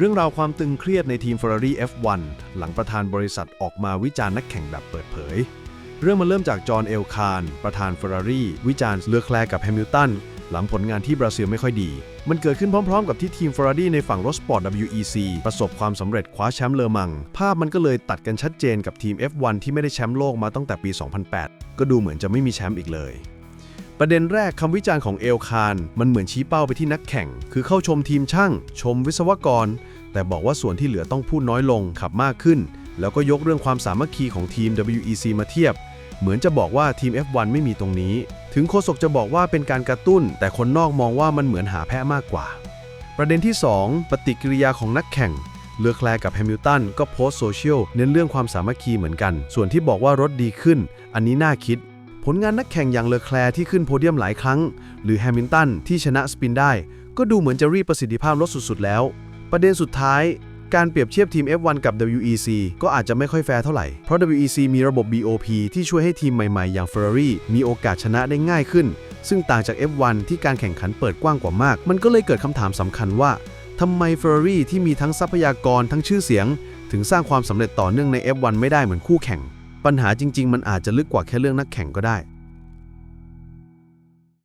เรื่องราวความตึงเครียดในทีม Ferrari F1 หลังประธานบริษัทออกมาวิจารณ์นักแข่งแบบเปิดเผย เรื่องมันเริ่มจากจอห์นเอลคานประธาน Ferrari วิจารณ์เลือกแคลร์กับแฮมิลตันหลังผลงานที่บราซิลไม่ค่อยดี มันเกิดขึ้นพร้อมๆ กับที่ทีม Ferrari ในฝั่งรถสปอร์ต WEC ประสบความสำเร็จคว้าแชมป์เลอมัง ภาพมันก็เลยตัดกันชัดเจนกับทีม F1 ที่ไม่ได้แชมป์โลกมาตั้งแต่ปี 2008 ก็ดูเหมือนจะไม่มีแชมป์อีกเลยประเด็นแรกคำวิจารณ์ของเอลคานมันเหมือนชี้เป้าไปที่นักแข่ง คือเข้าชมทีมช่าง ชมวิศวกร แต่บอกว่าส่วนที่เหลือต้องพูดน้อยลงขับมากขึ้น แล้วก็ยกเรื่องความสามัคคีของทีม WEC มาเทียบ เหมือนจะบอกว่าทีม F1 ไม่มีตรงนี้ ถึงโฆษกจะบอกว่าเป็นการกระตุ้น แต่คนนอกมองว่ามันเหมือนหาแพะมากกว่า ประเด็นที่ 2 ปฏิกิริยาของนักแข่งเลอแคลร์กับแฮมิลตันก็โพสต์โซเชียลเน้นเรื่องความสามัคคีเหมือนกัน ส่วนที่บอกว่ารถดีขึ้น อันนี้น่าคิด ผลงานนักแข่งอย่างเลอแคลร์ที่ขึ้นโพเดียมหลายครั้ง หรือแฮมิลตันที่ชนะสปินได้ ก็ดูเหมือนจะรีบประสิทธิภาพรถสุดๆแล้ว ประเด็นสุดท้าย การเปรียบเทียบทีม F1 กับ WEC ก็อาจจะไม่ค่อยแฟร์เท่าไหร่ เพราะ WEC มีระบบ BOP ที่ช่วยให้ทีมใหม่ๆ อย่าง Ferrari มีโอกาสชนะได้ง่ายขึ้น ซึ่งต่างจาก F1 ที่การแข่งขันเปิดกว้างกว่ามาก มันก็เลยเกิดคำถามสำคัญว่าทำไม Ferrari ที่มีทั้งทรัพยากรทั้งชื่อเสียง ถึงสร้างความสำเร็จต่อเนื่องใน F1 ไม่ได้เหมือนคู่แข่ง ปัญหาจริง ๆ มันอาจจะลึกกว่าแค่เรื่องนักแข่งก็ได้